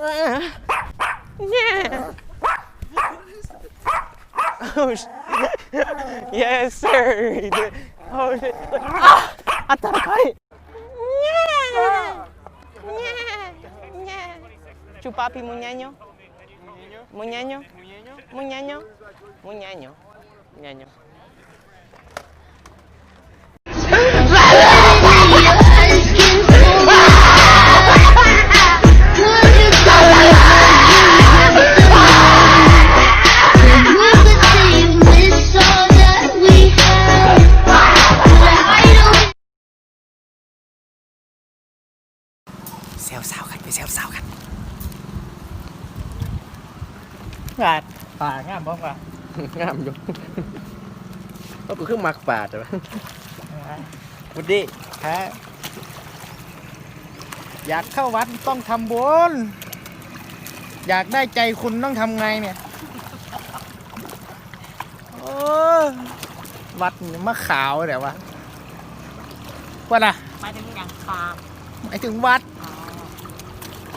Yeah. Oh, sh- yes, sir. Oh, shit. Ah! Ataray! Chupapi muñeño. Muñeño. Muñeño. Muñeño. Muñeño. Hãy ปาดปาดงามบ้างป่ะงามอยู่ก็กูขึ้นมักปาดแต่ว่าบุดดี้ฮะอยากเข้าวัดต้องทำบุญอยากได้ใจคุณต้องทำไงเนี่ยโอ้วัดนี่มะขาวเดี๋ยววะว่าล่ะหมายถึงอย่างคาหมายถึงวัด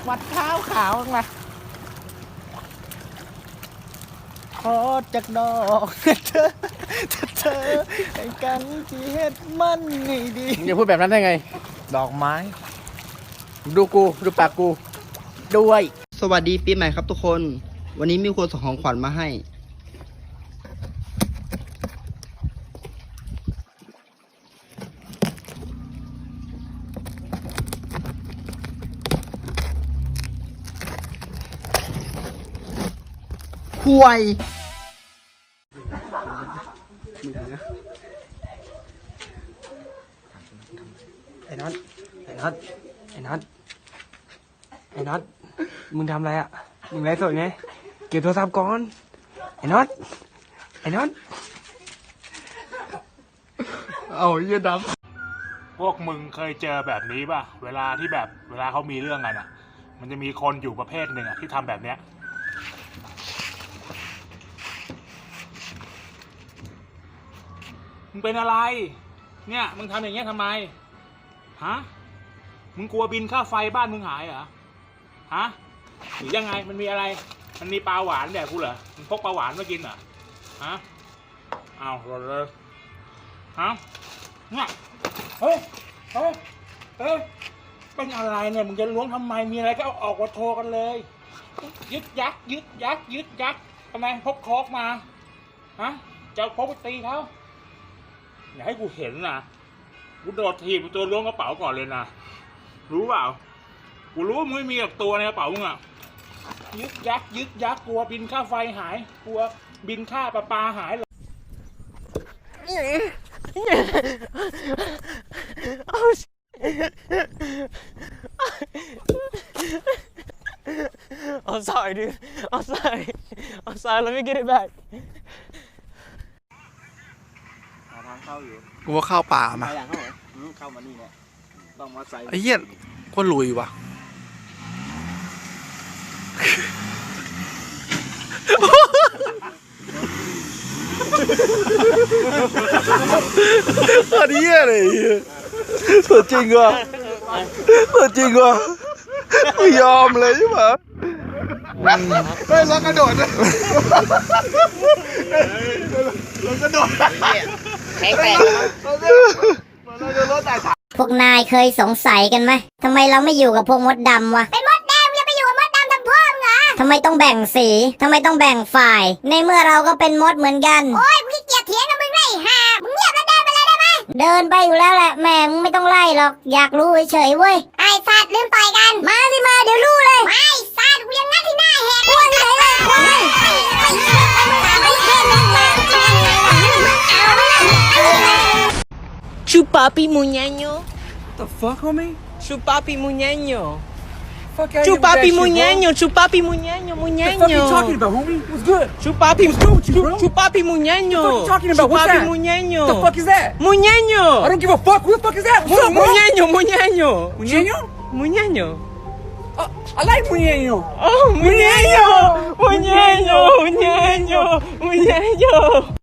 วัดขาวขาวมา ขอจากดอกเธอเธอให้กันที่เฮ็ดมันนี่ดี มึงจะพูดแบบนั้นได้ไง ดอกไม้ ดูกู ดูปากกู ด้วย สวัสดีปีใหม่ครับทุกคน วันนี้มีคนส่งของขวัญมาให้ ห่วยไอ้น็อตไอ้น็อตไอ้น็อตไอ้น็อตมึงทำอะไรอะ มึงไลฟ์สดไง เก็บโทรศัพท์ก่อน ไอ้น็อตไอ้น็อตเอาเยี่ยดพวกมึงเคยเจอแบบนี้ป่ะ เวลาที่แบบเวลาเขามีเรื่องกันอะ มันจะมีคนอยู่ประเภทหนึ่งอะที่ทำแบบเนี้ย มึงเป็นอะไร เนี่ย มึงทำอย่างเงี้ยทำไม ฮะ มึงกลัวบินค่าไฟบ้านมึงหายเหรอ ฮะ หรือยังไง มันมีอะไร มันมีปลาหวานแบบกูเหรอ มึงพกปลาหวานมากินเหรอ ฮะเอาหมดเลยฮะเนี่ยเฮ้ย เฮ้ย เฮ้ย เป็นอะไรเนี่ย มึงจะล้วงทำไม มีอะไรก็เอาออกมาโทรกันเลย ยึดยักยึดยักยึดยักทำไมพกโคกมา ฮะ จะเอาโคกไปตีเขา อย่าให้กูเห็นนะกูโดดถีบตัวล้วงกระเป๋าก่อนเลยนะ รู้เปล่า กูรู้ว่ามึงไม่มีกับตัวในกระเป๋ามึงอะยึดยักยึดยักกลัวบินค่าไฟหาย กลัวบินค่าประปาหาย Oh, sh- I'm sorry, dude. I'm sorry. I'm sorry. Let me get it back. กูว่าเข้าป่ามาเข้ามานี่แหละต้องมาใส่ไอ้เหี้ยก็ลุยว่ะอันนี้อะไรตัวจริงว่ะตัวจริงว่ะไม่ยอมเลยใช่ปะเฮ้ยเรากระโดดนะเรากระโดด พวกนายเคยสงสัยกันไหมทำไมเราไม่อยู่กับพวกมดดำวะ เป็นมดแดงจะไปอยู่กับมดดำทำพ่อมึงเหรอทำไมต้องแบ่งสีทำไมต้องแบ่งฝ่าย ในเมื่อเราก็เป็นมดเหมือนกัน โอ้ยมึงเกียดเถียงกับมึงได้ห่ามึงเงียบแล้วเดินไปเลยได้ไหมเดินไปอยู่แล้วแหละแม่มึงไม่ต้องไล่หรอก อยากรู้เฉยๆเว้ย ไอ้สัตว์ลืมต่อยกัน มาสิมาเดี๋ยว Chupapi muñeño. The fuck homie Chupapi muñeño. Fuck out Chupapi muñeño. Chupapi muñeño. muñeño. What the fuck you talking about homie What's good Chupapi. What's good with you, bro? Chupapi muñeño. What the fuck you talking about? What's Chupapi that? muñeño. What the fuck is that Muñeño. I don't give a fuck Who the fuck is that What's up bro Muñeño. Muñeño. Muñeño Muñeño. Uh, I like Muñeño Oh, muñeño. Muñeño. Muñeño. Muñeño.